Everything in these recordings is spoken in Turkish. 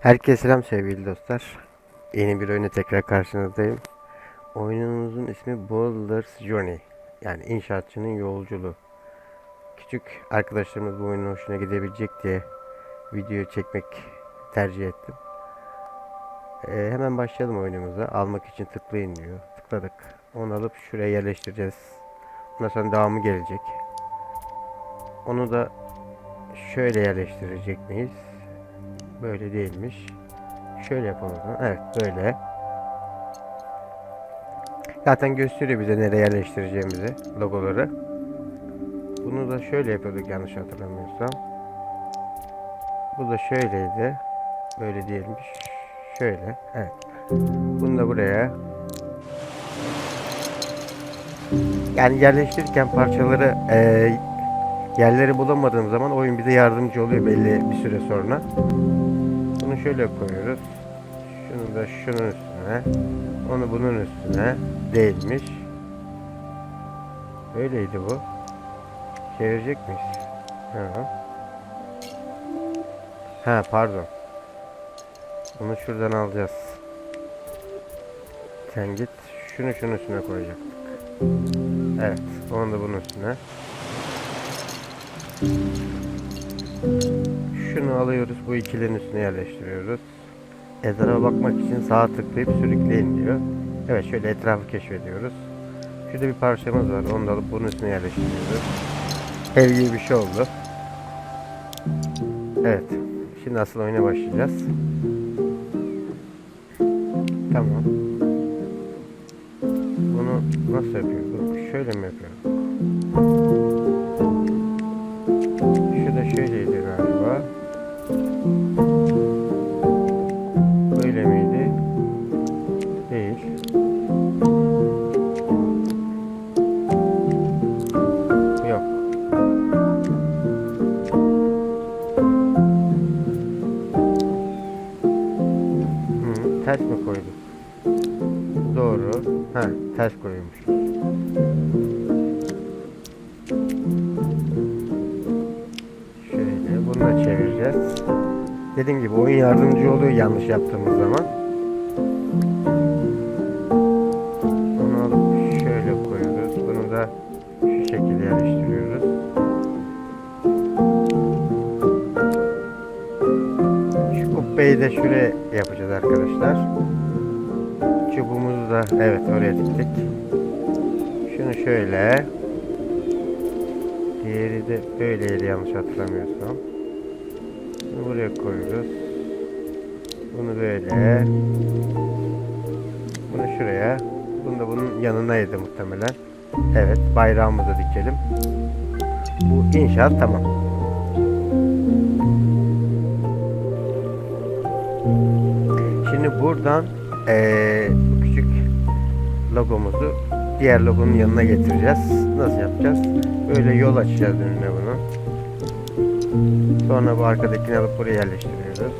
Herkese selam sevgili dostlar. Yeni bir oyuna tekrar karşınızdayım. Oyunumuzun ismi Builder's Journey. Yani inşaatçının yolculuğu. Küçük arkadaşlarımız bu oyunun hoşuna gidebilecek diye video çekmek tercih ettim. Ee, hemen başlayalım oyunumuza. Almak için tıklayın diyor. Tıkladık. Onu alıp şuraya yerleştireceğiz. Ondan sonra devamı gelecek. Onu da şöyle yerleştirecek miyiz? Böyle değilmiş. Şöyle yapalım. Evet böyle. Zaten gösteriyor bize nereye yerleştireceğimizi logoları. Bunu da şöyle yapıyorduk yanlış hatırlamıyorsam. Bu da şöyleydi. Böyle değilmiş. Şöyle. Evet. Bunu da buraya. Yani yerleştirirken parçaları eee, yerleri bulamadığım zaman oyun bize yardımcı oluyor belli bir süre sonra. Bunu şöyle koyuyoruz. Şunu da şunun üstüne. Onu bunun üstüne. Değilmiş. Öyleydi bu. Çevirecek miyiz? Ha. Ha pardon. Bunu şuradan alacağız. Sen git. Şunu şunun üstüne koyacaktık. Evet. Onu da bunun üstüne. Şunu alıyoruz. Bu ikilinin üstüne yerleştiriyoruz. Etrafa bakmak için sağa tıklayıp sürükleyin diyor. Evet şöyle etrafı keşfediyoruz. Şurada bir parçamız var. Onu da alıp bunun üstüne yerleştiriyoruz. Ev gibi bir şey oldu. Evet. Şimdi asıl oyuna başlayacağız. Tamam. Bunu nasıl yapıyoruz? Şöyle mi yapıyoruz? Şöyleydi galiba. Böyle miydi? Değil. Yok. Hı, ters mi koyduk? Doğru. Ha, ters koymuş. Çevireceğiz. Dediğim gibi oyun yardımcı oluyor yanlış yaptığımız zaman. Bunu alıp şöyle koyuyoruz. Bunu da şu şekilde yerleştiriyoruz. Şu kubbeyi de şuraya yapacağız arkadaşlar. Çubuğumuzu da evet oraya diktik. Şunu şöyle. Diğeri de böyleydi yanlış hatırlamıyorsam. Bunu buraya koyuyoruz. Bunu böyle. Bunu şuraya. Bunu da bunun yanınaydı muhtemelen. Evet bayrağımızı dikelim. Bu inşaat tamam. Şimdi buradan eee, bu küçük logomuzu diğer logonun yanına getireceğiz. Nasıl yapacağız? Böyle yol açacağız önüne bunu. Sonra bu arkadakini alıp buraya yerleştiriyoruz.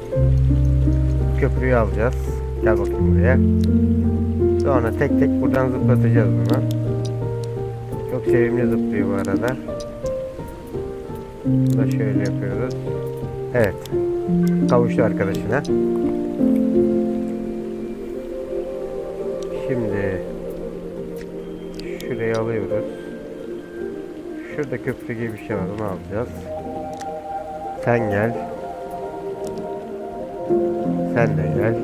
Köprüyü alacağız. Gel bakayım buraya. Sonra tek tek buradan zıplatacağız bunu. Çok sevimli zıplıyor bu arada. Bunu da şöyle yapıyoruz. Evet. Kavuştu arkadaşına. Şimdi şurayı alıyoruz. Şurada köprü gibi bir şey var onu alacağız. Sen gel. Sen de gel.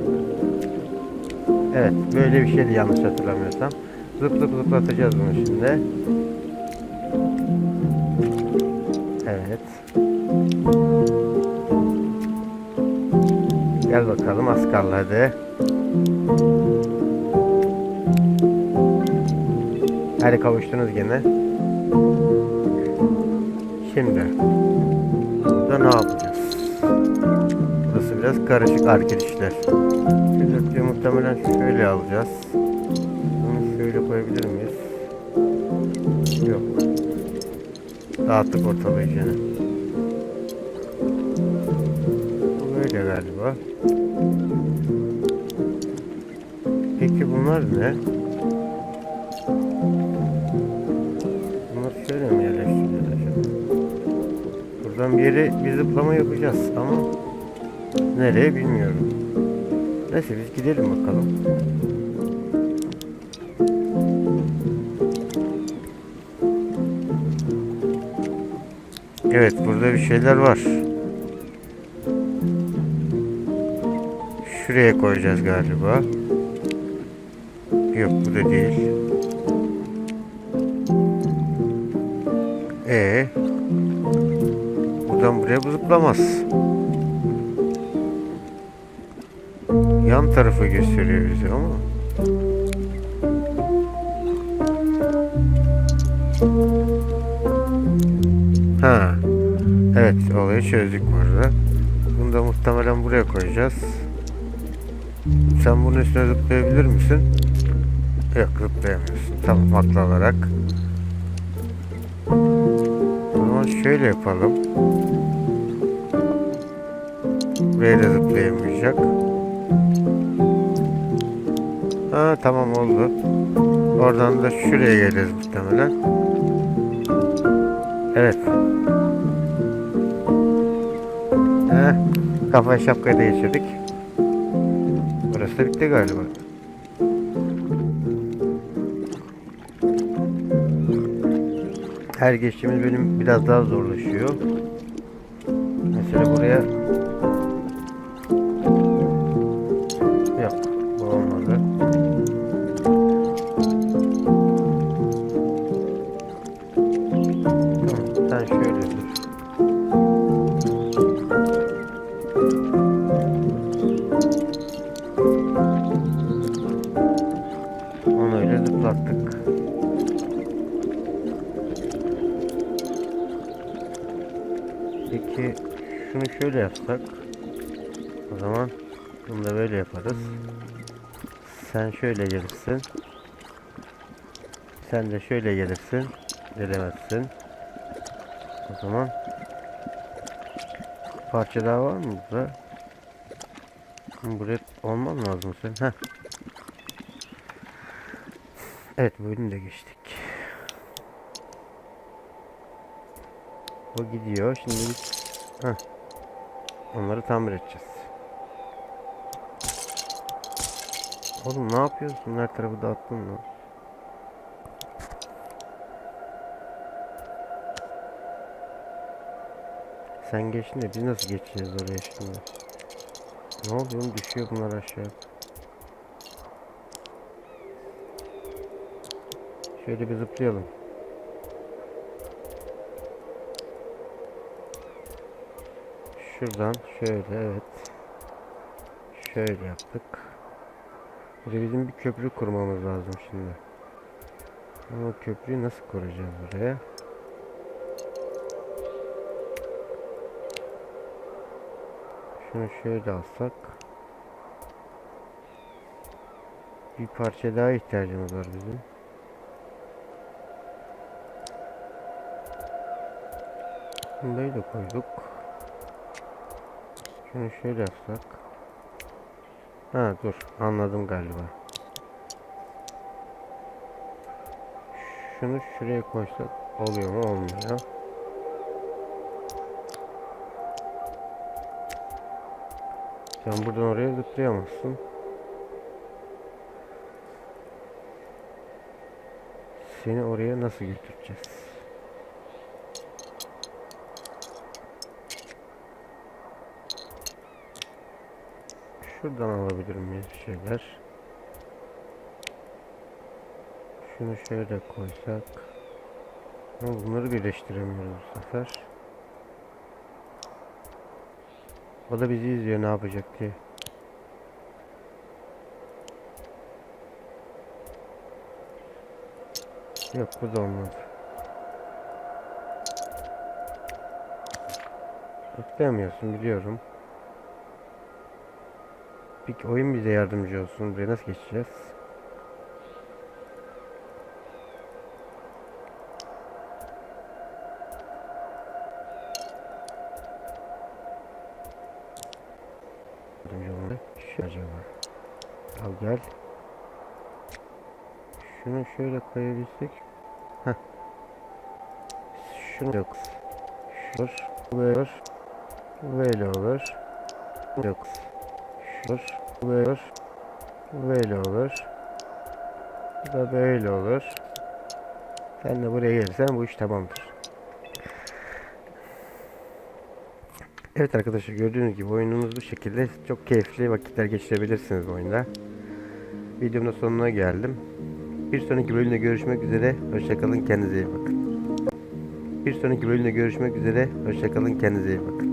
Evet böyle bir şeydi yanlış hatırlamıyorsam. Zıp zıp zıplatacağız bunu şimdi. Evet. Gel bakalım kaldı hadi. Hadi kavuştunuz gene. Şimdi burada ne yapacağız? Burası biraz karışık arkadaşlar. Şöyle muhtemelen şöyle alacağız. Bunu şöyle koyabilir miyiz? Yok. Dağıttık ortalığı yine. Bu böyle galiba. Peki bunlar ne? Buradan bir yere bir zıplama yapacağız ama Nereye bilmiyorum. Neyse biz gidelim bakalım. Evet burada bir şeyler var. Şuraya koyacağız galiba. Yok bu da değil. E buradan buraya bu zıplamaz. Yan tarafı gösteriyor bize ama. Ha. Evet olayı çözdük burada. Bunu da muhtemelen buraya koyacağız. Sen bunun üstüne zıplayabilir misin? Yok zıplayamıyorsun. Tamam haklı olarak. O zaman şöyle yapalım. Buraya da zıplayamayacak. Ha tamam oldu. Oradan da şuraya geleceğiz muhtemelen. Evet. Heh, kafaya şapkayı da geçirdik. Burası da bitti galiba. Her geçtiğimiz bölüm biraz daha zorlaşıyor. Mesela buraya Sen şöyle. Onu öyle zıplattık. Peki şunu şöyle yapsak o zaman bunu da böyle yaparız. Sen şöyle gelirsin. Sen de şöyle gelirsin. Gelemezsin. O zaman parça daha var mı burada? Buraya olmam lazım sen. Heh. Evet bölümü de geçtik. O gidiyor. Şimdi biz Heh. onları tamir edeceğiz. Oğlum ne yapıyorsun? Her tarafı dağıttın mı? Sen geçtin de biz nasıl geçeceğiz oraya şimdi? Ne oluyor? oğlum? Düşüyor bunlar aşağı. Şöyle bir zıplayalım. Şuradan şöyle evet. Şöyle yaptık. Buraya bizim bir köprü kurmamız lazım şimdi. Ama köprüyü nasıl kuracağız buraya? Şunu şöyle alsak. Bir parça daha ihtiyacımız var bizim. Bundayı da koyduk. Şunu şöyle yapsak. Ha dur anladım galiba. Şunu şuraya koysak oluyor mu olmuyor. Sen buradan oraya zıplayamazsın. Seni oraya nasıl götüreceğiz? Şuradan alabilir miyiz şeyler? Şunu şöyle koysak. Ama bunları birleştiremiyoruz bu sefer. O da bizi izliyor ne yapacak diye. Yok bu da olmadı. Beklemiyorsun biliyorum. Peki oyun bize yardımcı olsun. Buraya nasıl geçeceğiz? Al gel. Şunu şöyle koyabilsek. Heh. Şunu yok. Şur. Böyle olur. Böyle olur. Yok. Şur. Bu böyle olur. Bu böyle olur. Bu da böyle olur. Sen de buraya gelirsen bu iş tamamdır. Evet arkadaşlar gördüğünüz gibi oyunumuz bu şekilde çok keyifli vakitler geçirebilirsiniz bu oyunda. Videomun sonuna geldim. Bir sonraki bölümde görüşmek üzere. Hoşçakalın kendinize iyi bakın. Bir sonraki bölümde görüşmek üzere. Hoşçakalın kendinize iyi bakın.